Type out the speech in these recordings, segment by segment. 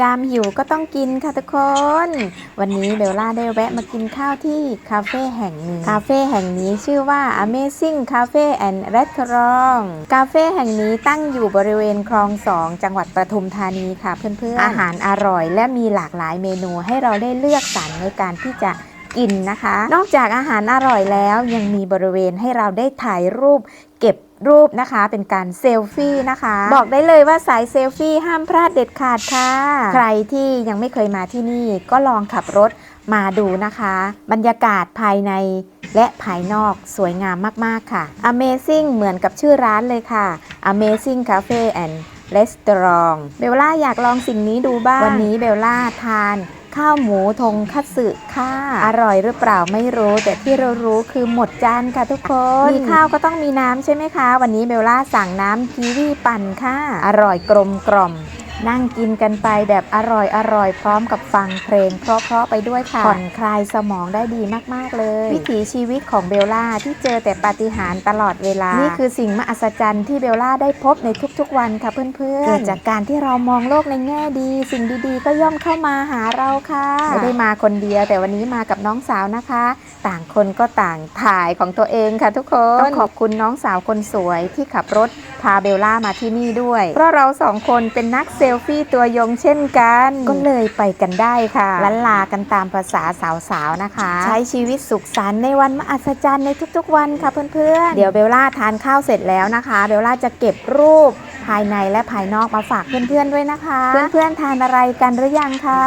ยามหิวก็ต้องกินค่ะทุกคน วันนี้เบลล่าได้แวะมากินข้าวที่คาเฟ่แห่งหนึ่งคาเฟ่แห่งนี้ชื่อว่า Amazing Cafe and Restaurant คาเฟ่แห่งนี้ตั้งอยู่บริเวณคลองสองจังหวัดปทุมธานีค่ะเพื่อนๆ อาหารอร่อยและมีหลากหลายเมนูให้เราได้เลือกสรรในการที่จะกินนะคะ นอกจากอาหารอร่อยแล้วยังมีบริเวณให้เราได้ถ่ายรูป รูปนะคะ เป็นการเซลฟี่นะคะ บอกได้เลยว่าสายเซลฟี่ห้ามพลาดเด็ดขาดค่ะ ใครที่ยังไม่เคยมาที่นี่ก็ลองขับรถมาดูนะคะ บรรยากาศภายในและภายนอกสวยงามมาก ๆ ค่ะ Amazing เหมือนกับชื่อร้านเลยค่ะ Amazing Cafe and Restaurant เบลล่าอยากลองสิ่งนี้ดูบ้าง วันนี้เบลล่าทาน ข้าวหมูทงคัตสึค่ะ อร่อยหรือเปล่าไม่รู้ แต่ที่เรารู้คือหมดจานค่ะทุกคน มีข้าวก็ต้องมีน้ำใช่ไหมคะ วันนี้เบลล่าสั่งน้ำกีวีปั่นค่ะ อร่อยกลมกล่อม นั่งกินกันไปแบบอร่อยอร่อยพร้อมกับฟังเพลง เพราะๆไปด้วยค่ะผ่อนคลายสมองได้ดีมากๆเลย วิถีชีวิตของเบลล่าที่เจอแต่ปาฏิหาริย์ตลอดเวลา นี่คือสิ่งมหัศจรรย์ที่เบลล่าได้พบในทุกๆวันค่ะเพื่อนๆเกิดจากการที่เรามองโลกในแง่ดี สิ่งดีๆ ก็ย่อมเข้ามาหาเราค่ะไม่ได้มาคนเดียว แต่วันนี้มากับน้องสาวนะคะ ต่างคนก็ต่างถ่ายของตัวเองค่ะทุกคนต้องขอบคุณน้องสาวคนสวยที่ขับรถพาเบลล่ามาที่นี่ด้วย เพราะเราสองคนเป็นนักเซลฟี่ตัวยงเช่นกัน ก็เลยไปกันได้ค่ะลันลากันตามภาษาสาวๆนะคะ ใช้ชีวิตสุขสันต์ในวันมหัศจรรย์ในทุกๆวันค่ะเพื่อนๆ เดี๋ยวเบลล่าทานข้าวเสร็จแล้วนะคะ เบลล่าจะเก็บรูปภายในและภายนอกมาฝากเพื่อนๆด้วยนะคะ เพื่อนๆทานอะไรกันหรือยังคะ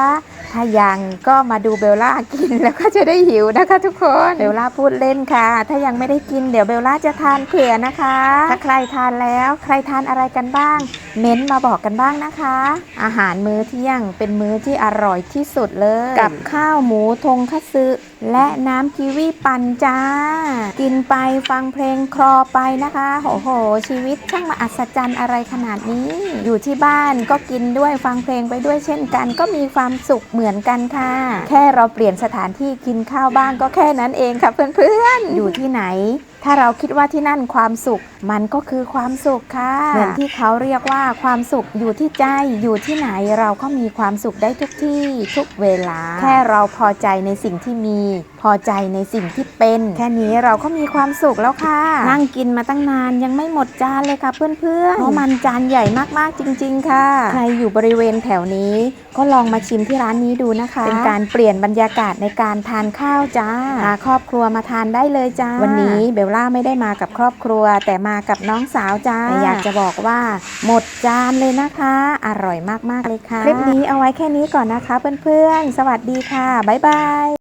ถ้ายังก็มาดูเบลล่ากินแล้วก็จะได้หิวนะคะ ทุกคนเบลล่าพูดเล่นค่ะ ถ้ายังไม่ได้กินเดี๋ยวเบลล่าจะทานเผื่อนะคะ ถ้าใครทานแล้วใครทานอะไรกันบ้าง เม้นต์มาบอกกันบ้างนะคะ อาหารมื้อเที่ยงเป็นมื้อที่อร่อยที่สุดเลย กับข้าวหมูทงคัตสึและน้ำกีวีปั่นจ้า กินไปฟังเพลงคลอไปนะคะโอ้โห ชีวิตช่างมาอัศจรรย์อะไรขนาดนี้ อยู่ที่บ้านก็กินด้วยฟังเพลงไปด้วยเช่นกัน ก็มีความสุขเหมือนกันค่ะ แค่เราเปลี่ยนสถานที่กินข้าวบ้างก็แค่นั้นเองค่ะเพื่อนๆ อยู่ที่ไหนถ้าเราคิดว่าที่นั่นความสุข มันก็คือความสุขค่ะเหมือนที่เขาเรียกว่าความสุขอยู่ที่ใจอยู่ที่ไหนเราก็มีความสุขได้ทุกที่ทุกเวลา แค่เราพอใจในสิ่งที่มีพอใจในสิ่งที่เป็น แค่นี้เราก็มีความสุขแล้วค่ะ นั่งกินมาตั้งนานยังไม่หมดจานเลยค่ะเพื่อนๆเพราะมันจานใหญ่มากๆจริง ๆ ค่ะ ใครอยู่บริเวณแถวนี้ ก็ลองมาชิมที่ร้านนี้ดูนะคะ เป็นการเปลี่ยนบรรยากาศในการทานข้าวจ้าพาครอบครัวมาทานได้เลยจ้า วันนี้เบลล่าไม่ได้มากับครอบครัว แต่มากับน้องสาวจ้าแต่อยากจะบอกว่า หมดจานเลยนะคะ อร่อยมากๆเลยค่ะ คลิปนี้เอาไว้แค่นี้ก่อนนะคะ เพื่อนๆ สวัสดีค่ะบ๊ายบาย